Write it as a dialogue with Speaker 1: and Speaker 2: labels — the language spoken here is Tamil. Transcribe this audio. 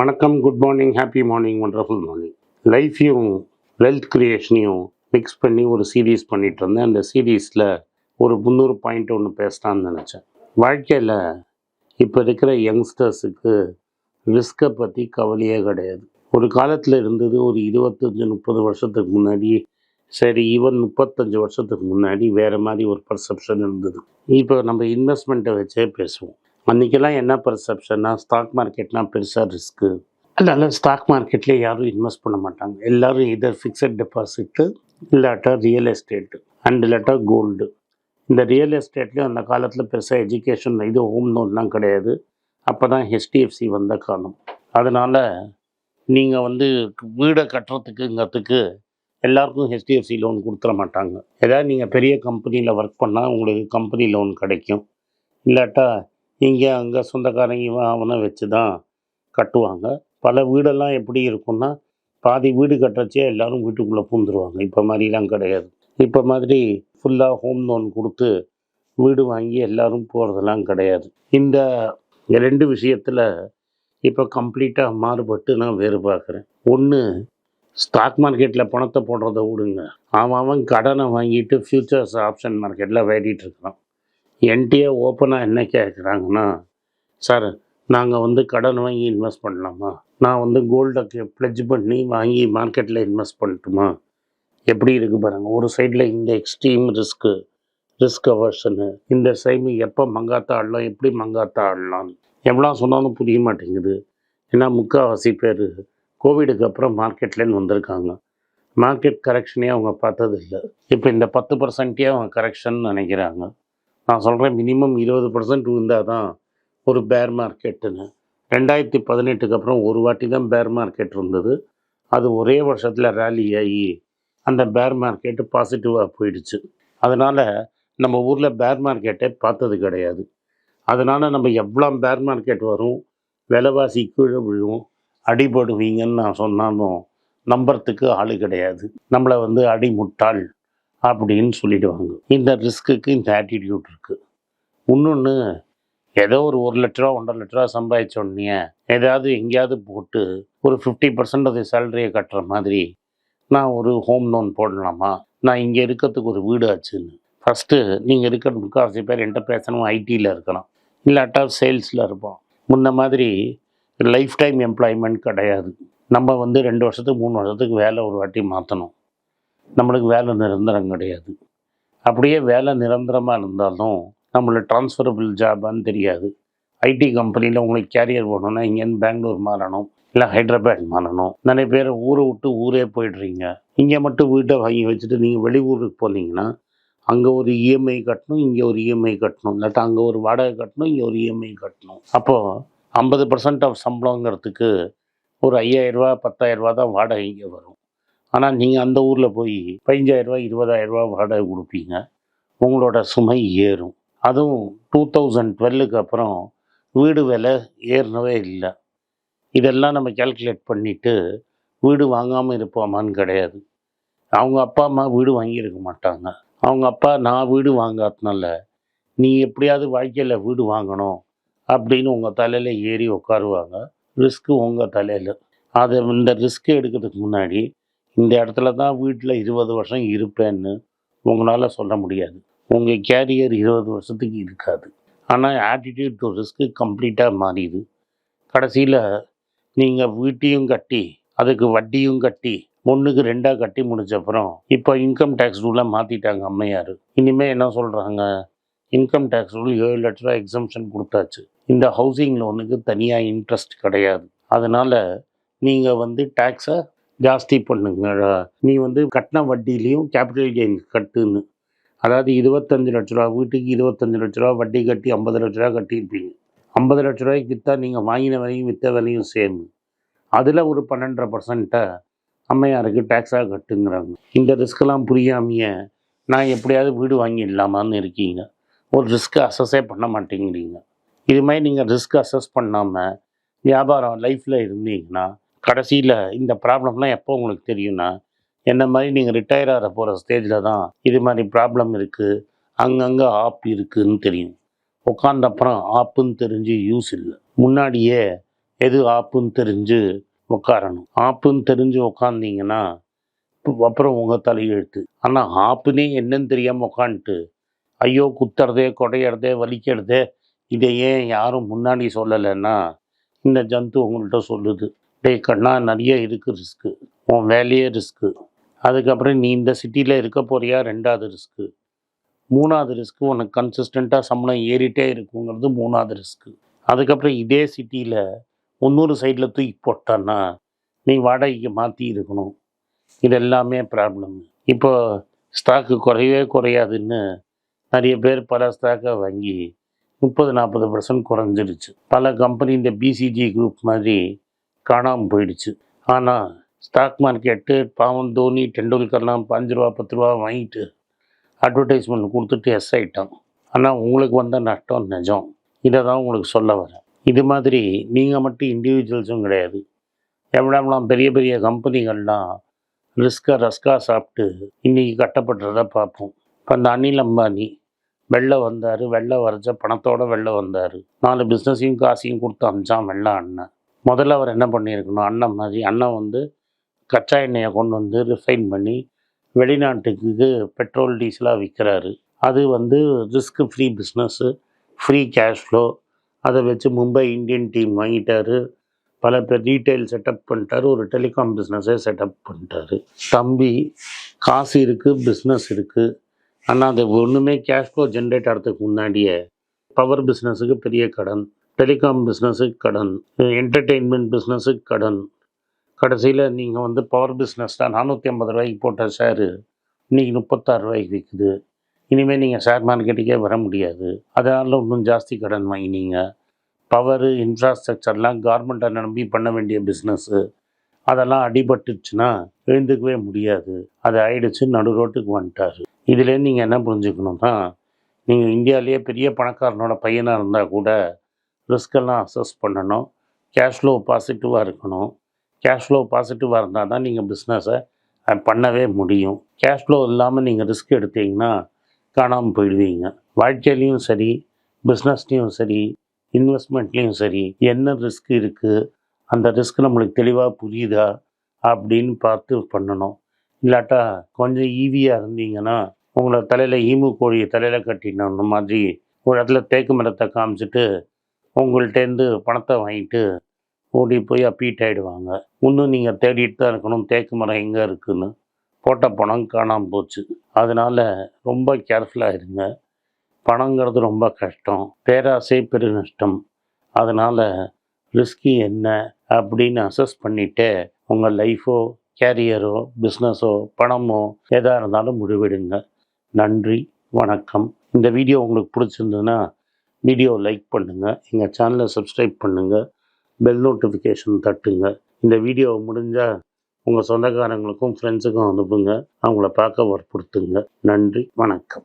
Speaker 1: வணக்கம் good morning happy morning wonderful morning லைஃப்பையும் wealth க்ரியேஷனையும் மிக்ஸ் பண்ணி ஒரு சீரீஸ் பண்ணிட்டு இருந்தேன். அந்த சீரீஸில் ஒரு முந்நூறு பாயிண்ட் ஒன்று பேசலான்னு நினச்சேன். வாழ்க்கையில் இப்போ இருக்கிற யங்ஸ்டர்ஸுக்கு ரிஸ்க்கை பற்றி கவலையே கிடையாது. ஒரு காலத்தில் இருந்தது ஒரு இருபத்தஞ்சி முப்பது வருஷத்துக்கு முன்னாடி சரி ஈவன் முப்பத்தஞ்சு வருஷத்துக்கு முன்னாடி வேறு மாதிரி ஒரு பர்செப்ஷன் இருந்தது. இப்போ நம்ம இன்வெஸ்ட்மெண்ட்டை வச்சே பேசுவோம். அன்றைக்கெல்லாம் என்ன பர்செப்ஷன்னா ஸ்டாக் மார்க்கெட்னால் பெருசாக ரிஸ்க்கு அதனால ஸ்டாக் மார்க்கெட்லேயே யாரும் இன்வெஸ்ட் பண்ண மாட்டாங்க. எல்லோரும் இதர் ஃபிக்ஸட் டெபாசிட்டு இல்லாட்டா ரியல் எஸ்டேட்டு அண்ட் இல்லாட்டா கோல்டு இந்த ரியல் எஸ்டேட்லேயும் அந்த காலத்தில் பெருசாக எஜுகேஷன் இது ஹோம் லோன்லாம் கிடையாது. அப்போ தான் ஹெச்டிஎஃப்சி வந்த காலம். அதனால் நீங்கள் வந்து வீடை கட்டுறதுக்குங்கிறதுக்கு எல்லாருக்கும் ஹெச்டிஎஃப்சி லோன் கொடுத்துட மாட்டாங்க. ஏதாவது நீங்கள் பெரிய கம்பெனியில் ஒர்க் பண்ணால் உங்களுக்கு கம்பெனி லோன் கிடைக்கும். இல்லாட்டா இங்கே அங்கே சொந்தக்காரங்க இவன் அவனை வச்சு தான் கட்டுவாங்க. பல வீடெல்லாம் எப்படி இருக்கும்னா பாதி வீடு கட்டுறச்சே எல்லாரும் வீட்டுக்குள்ளே பூந்துருவாங்க. இப்போ மாதிரிலாம் கிடையாது. இப்போ மாதிரி ஃபுல்லாக ஹோம் லோன் கொடுத்து வீடு வாங்கி எல்லாரும் போகிறதெல்லாம் கிடையாது. இந்த ரெண்டு விஷயத்தில் இப்போ கம்ப்ளீட்டாக மாறுபட்டு நான் வேறு பார்க்குறேன். ஒன்று ஸ்டாக் மார்க்கெட்டில் பணத்தை போடுறத விடுங்க. அவன் அவன் கடனை வாங்கிட்டு ஃப்யூச்சர்ஸ் ஆப்ஷன் மார்க்கெட்டில் வேடிட்டு இருக்கிறான். என்கிட்டயே ஓப்பனாக என்ன கேட்குறாங்கன்னா சார் நாங்கள் வந்து கடன் வாங்கி இன்வெஸ்ட் பண்ணலாமா? நான் வந்து கோல்டை ப்ளெஜ் பண்ணி வாங்கி மார்க்கெட்டில் இன்வெஸ்ட் பண்ணட்டுமா? எப்படி இருக்குது பாருங்கள் ஒரு சைடில் இந்த எக்ஸ்ட்ரீம் ரிஸ்க்கு ரிஸ்க் அவர்ஷனு இந்த சைமு எப்போ மங்காத்தா ஆடலாம் எப்படி மங்காத்தா ஆடலாம்? எவ்வளோ சொன்னாலும் புரிய மாட்டேங்குது. ஏன்னா முக்கால்வாசி பேர் கோவிடுக்கு அப்புறம் மார்க்கெட்லேருந்து வந்திருக்காங்க. மார்க்கெட் கரெக்ஷனே அவங்க பார்த்தது இல்லை இப்போ இந்த பத்து பர்சன்ட்டே அவங்க கரெக்ஷன் நினைக்கிறாங்க. நான் சொல்கிறேன் மினிமம் இருபது பர்சன்ட் இருந்தால் தான் ஒரு பேர் மார்க்கெட்டுன்னு ரெண்டாயிரத்தி பதினெட்டுக்கு அப்புறம் ஒரு வாட்டி தான் பேர் மார்க்கெட் இருந்தது. அது ஒரே வருஷத்தில் ரேலி ஆகி அந்த பேர் மார்க்கெட்டு பாசிட்டிவாக போயிடுச்சு. அதனால் நம்ம ஊரில் பேர் மார்க்கெட்டே பார்த்தது கிடையாது. அதனால் நம்ம எவ்வளோ பேர் மார்க்கெட் வரும் விலைவாசி கீழே விழும் அடிபடுவீங்கன்னு நான் சொன்னாலும் நம்புறதுக்கு ஆள் கிடையாது. நம்மளை வந்து அடிமுட்டாள். அப்படின்னு சொல்லிடுவாங்க. இந்த ரிஸ்க்குக்கு இந்த ஆட்டிடியூட் இருக்குது இன்னொன்று ஏதோ ஒரு ஒரு லட்ச ரூபா ஒன்றரை லட்ச ரூபா சம்பாதிச்ச உடனே ஏதாவது எங்கேயாவது போட்டு ஒரு ஃபிஃப்டி பர்சன்ட் அது சேலரியை கட்டுற மாதிரி நான் ஒரு ஹோம் லோன் போடலாமா? நான் இங்கே இருக்கிறதுக்கு ஒரு வீடு ஆச்சுன்னு. ஃபஸ்ட்டு நீங்கள் இருக்கிற முக்கால்வாசி பேர் என்கிட்ட பேசணும் ஐடியில் இருக்கலாம். இல்லாட்டா சேல்ஸில் இருப்போம். முன்ன மாதிரி லைஃப் டைம் எம்ப்ளாய்மெண்ட் கிடையாது. நம்ம வந்து ரெண்டு வருஷத்துக்கு மூணு வருஷத்துக்கு வேலை ஒரு வாட்டி மாற்றணும் நம்மளுக்கு வேலை நிரந்தரம் கிடையாது. அப்படியே வேலை நிரந்தரமாக இருந்தாலும் நம்மளை ட்ரான்ஸ்ஃபரபிள் ஜாபான்னு தெரியாது. ஐடி கம்பெனியில் உங்களுக்கு கேரியர் போகணுன்னா இங்கேருந்து பெங்களூர் மாறணும் இல்லை ஹைதராபாத் மாறணும். நிறைய பேர் ஊரை விட்டு ஊரே போயிடுறீங்க. இங்கே மட்டும் வீட்டை வாங்கி வச்சுட்டு நீங்கள் வெளியூருக்கு போனீங்கன்னா அங்கே ஒரு இஎம்ஐ கட்டணும் இங்கே ஒரு இஎம்ஐ கட்டணும். இல்லாட்டா அங்கே ஒரு வாடகை கட்டணும் இங்கே ஒரு இஎம்ஐ கட்டணும். அப்போது ஐம்பது பர்சன்ட் ஆஃப் சம்பளங்கிறதுக்கு ஒரு ஐயாயிரரூபா பத்தாயிரரூபா தான் வாடகை இங்கே வரும். ஆனால் நீங்கள் அந்த ஊரில் போய் பதினஞ்சாயிரரூபா இருபதாயிரரூபா வாடகை கொடுப்பீங்க. உங்களோட சுமை ஏறும். அதுவும் டூ தௌசண்ட் டுவெல்லுக்கு அப்புறம் வீடு விலை ஏறினவே இல்லை. இதெல்லாம் நம்ம கேல்குலேட் பண்ணிவிட்டு வீடு வாங்காமல் இருப்போமான்னு கிடையாது. அவங்க அப்பா அம்மா வீடு வாங்கியிருக்க மாட்டாங்க. அவங்க அப்பா நான் வீடு வாங்காதனால நீ எப்படியாவது வாழ்க்கையில் வீடு வாங்கணும் அப்படின்னு உங்கள் தலையில் ஏறி உட்காருவாங்க. ரிஸ்க்கு உங்கள் தலையில். அதை இந்த ரிஸ்க்கு எடுக்கிறதுக்கு முன்னாடி இந்த இடத்துல தான் வீட்டில் இருபது வருஷம் இருப்பேன்னு உங்களால் சொல்ல முடியாது. உங்கள் கேரியர் இருபது வருஷத்துக்கு இருக்காது. ஆனால் ஆட்டிடியூட் டு ரிஸ்க்கு கம்ப்ளீட்டாக மாறிடுது. கடைசியில் நீங்கள் வீட்டையும் கட்டி அதுக்கு வட்டியும் கட்டி ஒன்றுக்கு ரெண்டாக கட்டி முடிச்ச அப்புறம் இப்போ இன்கம் டேக்ஸ் ரூலை மாற்றிட்டாங்க அம்மையார். இனிமேல் என்ன சொல்கிறாங்க இன்கம் டேக்ஸ் ரூல் ஏழு லட்ச ரூபா எக்ஸம்ஷன் கொடுத்தாச்சு. இந்த ஹவுசிங் லோனுக்கு தனியாக இன்ட்ரெஸ்ட் கிடையாது. அதனால் நீங்கள் வந்து டேக்ஸை ஜாஸ்தி பண்ணுங்க. நீ வந்து கட்டின வட்டிலையும் கேபிட்டல் கெயின் கட்டுன்னு. அதாவது இருபத்தஞ்சு லட்ச ரூபா வீட்டுக்கு இருபத்தஞ்சு லட்ச ரூபா வட்டி கட்டி ஐம்பது லட்ச ரூபா கட்டியிருப்பீங்க. ஐம்பது லட்ச ரூபாய்க்கு விற்றா நீங்கள் வாங்கின விலையும் விற்ற விலையும் சேம் அதில் ஒரு பன்னெண்டரை பர்சன்ட்டை அம்மையாருக்கு டேக்ஸாக கட்டுங்கிறாங்க. இந்த ரிஸ்க்கெல்லாம் புரியாமையே நான் எப்படியாவது வீடு வாங்கிடலாமான்னு இருக்கீங்க. ஒரு ரிஸ்க்கை அசஸே பண்ண மாட்டேங்கிறீங்க. இது மாதிரி நீங்கள் ரிஸ்க் அசஸ் பண்ணாமல் வியாபாரம் லைஃப்பில் இருந்தீங்கன்னா கடைசியில் இந்த ப்ராப்ளம்லாம் எப்போ உங்களுக்கு தெரியும்னா என்ன மாதிரி நீங்கள் ரிட்டையர் ஆகிற போகிற ஸ்டேஜில் தான் இது மாதிரி ப்ராப்ளம் இருக்குது அங்கங்கே ஆப் இருக்குதுன்னு தெரியும். உட்காந்த அப்புறம் ஆப்புன்னு தெரிஞ்சு யூஸ் இல்லை. முன்னாடியே எது ஆப்புன்னு தெரிஞ்சு உட்காரணும் ஆப்புன்னு தெரிஞ்சு உட்காந்திங்கன்னா அப்புறம் உங்கள் தலையெழுத்து ஆனால் ஆப்புனே என்னன்னு தெரியாமல் உட்காந்துட்டு ஐயோ குத்துறதே குடையிறதே வலிக்கிறதே இதை ஏன் யாரும் முன்னாடி சொல்லலைன்னா இந்த ஜந்து உங்கள்கிட்ட சொல்லுது. டே கண்ணா நிறைய இருக்குது ரிஸ்க்கு. உன் வேலையே ரிஸ்க்கு. அதுக்கப்புறம் நீ இந்த சிட்டியில் இருக்க போறியா? ரெண்டாவது ரிஸ்க்கு. மூணாவது ரிஸ்க்கு உனக்கு கன்சிஸ்டண்ட்டாக சம்பளம் ஏறிட்டே இருக்குங்கிறது மூணாவது ரிஸ்க்கு. அதுக்கப்புறம் இதே சிட்டியில் இன்னொரு சைடில் தூக்கி போட்டான்னா நீ வாடகைக்கு மாற்றி இருக்கணும். இது எல்லாமே ப்ராப்ளம் இப்போ ஸ்டாக்கு குறையவே குறையாதுன்னு நிறைய பேர் பல ஸ்டாக்கை வாங்கி முப்பது நாற்பது பர்சன்ட் குறைஞ்சிருச்சு. பல கம்பெனி இந்த பிசிஜி குரூப் மாதிரி காணாமல் போயிடுச்சு. ஆனால் ஸ்டாக் மார்க்கெட்டு பாவம் தோனி டெண்டுல்கர்லாம் பாஞ்சு ரூபா பத்து ரூபா வாங்கிட்டு அட்வர்டைஸ்மெண்ட் கொடுத்துட்டு எஸ் ஆகிட்டான் ஆனால் உங்களுக்கு வந்த நஷ்டம் நிஜம். இதை தான் உங்களுக்கு சொல்ல வரேன். இது மாதிரி நீங்கள் மட்டும் இண்டிவிஜுவல்ஸும் கிடையாது. எவ்வளோலாம் பெரிய பெரிய கம்பெனிகள்லாம் ரிஸ்கை ரஸ்கா சாப்பிட்டு இன்றைக்கி கட்டப்படுறத பார்ப்போம். இப்போ அந்த அனில் அம்பானி வெளில வந்தார். வெளில வரைச்ச பணத்தோட வெளில வந்தார். நாலு பிஸ்னஸையும் காசையும் கொடுத்து அமிச்சான் வெள்ளம் அண்ணன். முதல்ல அவர் என்ன பண்ணியிருக்கணும்? அண்ணன் மாதிரி அண்ணன் வந்து கச்சா எண்ணெயை கொண்டு வந்து ரிஃபைன் பண்ணி வெளிநாட்டுக்கு பெட்ரோல் டீசலாக விற்கிறாரு அது வந்து risk free business free cash flow அதை வச்சு மும்பை இந்தியன் டீம் வாங்கிட்டாரு. பல பேர் ரீட்டைல் செட்டப் பண்ணிட்டாரு. ஒரு டெலிகாம் பிஸ்னஸே செட்டப் பண்ணிட்டாரு. தம்பி காசு இருக்குது பிஸ்னஸ் இருக்குது ஆனால் அது ஒன்றுமே கேஷ் ஃப்ளோ ஜென்ரேட் ஆகிறதுக்கு முன்னாடியே பவர் பிஸ்னஸுக்கு பெரிய கடன். டெலிகாம் பிஸ்னஸுக்கு கடன் என்டர்டெயின்மெண்ட் பிஸ்னஸுக்கு கடன். கடைசியில் நீங்கள் வந்து பவர் பிஸ்னஸ் தான் நானூற்றி ஐம்பது ரூபாய்க்கு போட்ட ஷேரு இன்றைக்கி முப்பத்தாறு ரூபாய்க்கு விற்குது இனிமேல் நீங்கள் ஷேர் மார்க்கெட்டுக்கே வர முடியாது. அதனால் இன்னும் ஜாஸ்தி கடன் வாங்கினீங்க. பவரு இன்ஃப்ராஸ்ட்ரக்சர்லாம் கவர்மெண்ட்டை நம்பி பண்ண வேண்டிய பிஸ்னஸ்ஸு அதெல்லாம் அடிபட்டுச்சுன்னா எழுந்துக்கவே முடியாது. அது ஆயிடுச்சு நடு ரோட்டுக்கு வந்துட்டாரு. இதுலேருந்து நீங்கள் என்ன புரிஞ்சுக்கணும்னா நீங்கள் இந்தியாவிலேயே பெரிய பணக்காரனோட பையனாக இருந்தால் கூட ரிஸ்கெல்லாம் அசஸ் பண்ணணும். கேஷ் ஃப்ளோ பாசிட்டிவாக இருக்கணும். கேஷ் ஃப்ளோ பாசிட்டிவாக இருந்தால் தான் நீங்கள் பிஸ்னஸை பண்ணவே முடியும். கேஷ் ஃப்ளோ இல்லாமல் நீங்கள் ரிஸ்க் எடுத்தீங்கன்னா காணாமல் போயிடுவீங்க. வாழ்க்கையிலையும் சரி பிஸ்னஸ்லேயும் சரி இன்வெஸ்ட்மெண்ட்லேயும் சரி என்ன ரிஸ்க் இருக்குது அந்த ரிஸ்க் நம்மளுக்கு தெளிவாக புரியுதா அப்படின்னு பார்த்து பண்ணணும். இல்லாட்டா கொஞ்சம் ஈவியாக இருந்தீங்கன்னா உங்களை தலையில் ஈமு கோழியை தலையில் கட்டின மாதிரி ஒரு இடத்துல தேக்கு மரத்தை காமிச்சிட்டு உங்கள்கிட்டேருந்து பணத்தை வாங்கிட்டு ஓடி போய் அப்பீட் ஆகிடுவாங்க இன்னும் நீங்கள் தேடிட்டு தான் இருக்கணும். தேக்கு மரம் எங்கே இருக்குதுன்னு போட்ட பணம் காணாமல் போச்சு. அதனால் ரொம்ப கேர்ஃபுல்லாக இருங்க. பணங்கிறது ரொம்ப கஷ்டம். பேராசை பெரு நஷ்டம். அதனால் ரிஸ்கி என்ன அப்படின்னு அசஸ் பண்ணிவிட்டு உங்கள் லைஃபோ கேரியரோ பிஸ்னஸோ பணமோ எதாக இருந்தாலும் முடிவெடுங்க. நன்றி வணக்கம். இந்த வீடியோ உங்களுக்கு பிடிச்சிருந்ததுன்னா வீடியோ லைக் பண்ணுங்கள் எங்கள் சேனலை சப்ஸ்கிரைப் பண்ணுங்கள் பெல் நோட்டிஃபிகேஷன் தட்டுங்க. இந்த வீடியோ முடிஞ்சால் உங்கள் சொந்தக்காரங்களுக்கும் ஃப்ரெண்ட்ஸுக்கும் அனுப்புங்க. அவங்கள பார்க்க வற்புறுத்துங்க. நன்றி. வணக்கம்.